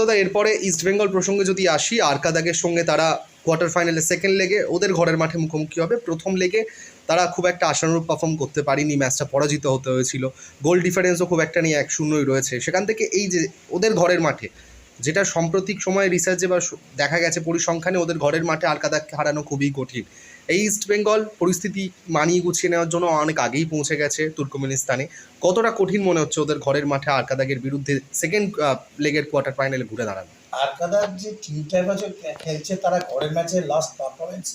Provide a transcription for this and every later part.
দাদা, এরপরে ইস্ট বেঙ্গল প্রসঙ্গে যদি আসি আরকাদাগের সঙ্গে তারা কোয়ার্টার ফাইনালে সেকেন্ড লেগে ওদের ঘরের মাঠে মুখোমুখি হবে। প্রথম লেগে তারা খুব একটা আশানুরূপ পারফর্ম করতে পারেনি ম্যাচটা পরাজিত হতে হয়েছিল। গোল ডিফারেন্সও খুব একটা নিয়ে এক শূন্যই রয়েছে। সেখান থেকে এই যে ওদের ঘরের মাঠে যেটা সাম্প্রতিক সময়ে রিসার্চে বা দেখা গেছে পরিসংখ্যানে ওদের ঘরের মাঠে আরকাদাকে হারানো খুবই কঠিন। এই ইস্ট বেঙ্গল পরিস্থিতি মানিয়ে গুছিয়ে নেওয়ার জন্য অনেক আগেই পৌঁছে গেছে তুর্কমেনিস্তানে। কতটা কঠিন মনে হচ্ছে ওদের ঘরের মাঠে আরকাদাগের বিরুদ্ধে সেকেন্ড লেগের কোয়ার্টার ফাইনালে ঘুরে দাঁড়ানো? আরকাদার যে টিমটা এবছর খেলছে তারা ঘরের ম্যাচে লাস্ট পারফরমেন্স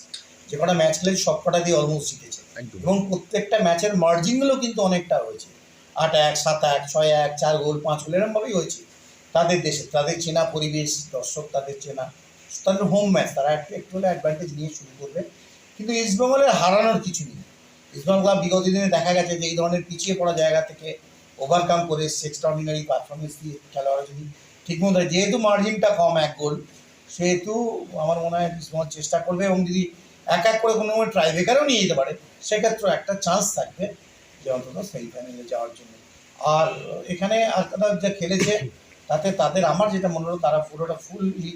যে কটা ম্যাচ খেলেছে সব কটা দিয়ে অলমোস্ট জিতেছে। এবং প্রত্যেকটা ম্যাচের মার্জিনগুলো কিন্তু অনেকটা হয়েছে। আট এক সাত এক ছয় এক চার গোল পাঁচ গোল এরমভাবেই হয়েছে। তাদের দেশে, তাদের চেনা পরিবেশ, দর্শক তাদের চেনা, তাদের হোম ম্যাচ তারা একটু হলে অ্যাডভান্টেজ নিয়ে শুরু করবে। কিন্তু ইস্টবেঙ্গলের হারানোর কিছু নেই। ইস্টবেঙ্গল ক্লাব বিগত দিনে দেখা গেছে যে এই ধরনের পিছিয়ে পড়া জায়গা থেকে ওভারকাম করে এক্সট্রাঅর্ডিনারি পারফরমেন্স দিয়ে খেলোয়াড়রা যদি ঠিকমতো যেহেতু মার্জিনটা কম এক গোল, সেহেতু আমার মনে হয় ইস্টবেঙ্গল চেষ্টা করবে এবং যদি এক এক করে কোনো ট্রাইবেকারও নিয়ে যেতে পারে, সেক্ষেত্রে একটা চান্স থাকবে যে অন্তত সেমিফাইনালে যাওয়ার জন্য। আর এখানে আর যা খেলেছে তাতে তাদের আমার যেটা মনে হলো তারা পুরোটা ফুললি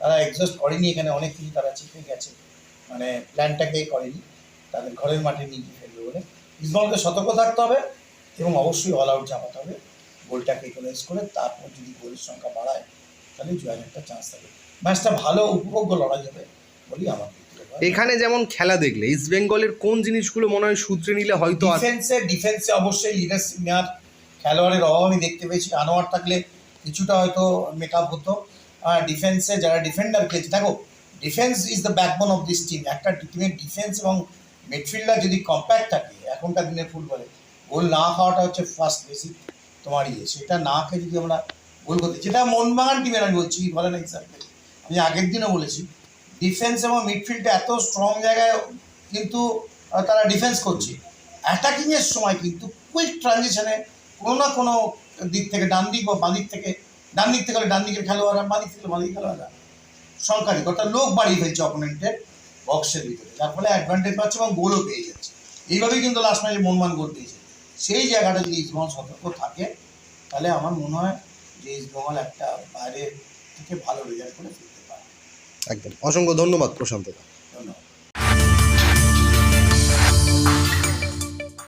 তারা এক্সস্ট করেনি এখানে অনেক কিছু তারা চেপে গেছে। মানে প্ল্যানটাকে করেনি। তাদের ঘরের মাঠে নিয়ে গিয়ে ফেলবে বলে। ইসমালকে সতর্ক থাকতে হবে এবং অবশ্যই অল আউট চাপাতে হবে। গোলটাকে ইকোনাইজ করে তারপর যদি গোলের সংখ্যা বাড়ায় তাহলে জয়ের একটা চান্স থাকে ম্যাচটা ভালো উপভোগ্য লড়াই যাবে বলি আমার এখানে যেমন খেলা দেখলে ইস্ট বেঙ্গলের কোন জিনিসগুলো মনে হয় সূত্রে নিলে হয়তো ডিফেন্সে ডিফেন্সে অবশ্যই লিডারশিপ নেওয়ার খেলোয়াড়ের অভাব আমি দেখতে পেয়েছি। আনোয়ার থাকলে কিছুটা হয়তো মেকআপ হতো। ডিফেন্সে যারা ডিফেন্ডার খেলছে, দেখো defence is the backbone of this team একটা টিমের ডিফেন্স এবং মিডফিল্ডার যদি কম্প্যাক্ট থাকে, এখনকার দিনের ফুটবলে গোল না খাওয়াটা হচ্ছে ফার্স্ট বেসিক তোমার ইয়ে সেটা না খেয়ে যদি আমরা গোল করতে, যেটা মোহনবাগান টিমের আমি বলছি, বলে না এক্সাম্পল আমি আগের দিনও বলেছি ডিফেন্স এবং মিডফিল্ডে এত স্ট্রং জায়গায় কিন্তু তারা ডিফেন্স করছে। অ্যাটাকিংয়ের সময় কিন্তু কুইক ট্রানজিশনে কোনো না কোনো দিক থেকে ডান দিক বা বাঁ দিক থেকে, ডান দিক থেকে ডান দিকের খেলোয়াড়রা, বাঁ দিক থেকে বাঁ দিকের খেলোয়াড়রা। সংখ্যাধিক অর্থাৎ লোক বাড়িয়ে ফেলছে অপোনেন্টের বক্সের ভিতরে, যার ফলে অ্যাডভান্টেজ পাচ্ছে এবং গোলও পেয়ে যাচ্ছে। এইভাবেই কিন্তু লাস্ট ম্যাচে মনমান গোল পেয়েছে সেই জায়গাটা যদি ইসবঙ্গল সতর্ক থাকে, তাহলে আমার মনে হয় যে ইসবঙ্গল একটা বাইরে থেকে ভালো রেজাল্ট করে ফিরতে পারে। একদম। অসংখ্য ধন্যবাদ প্রশান্ত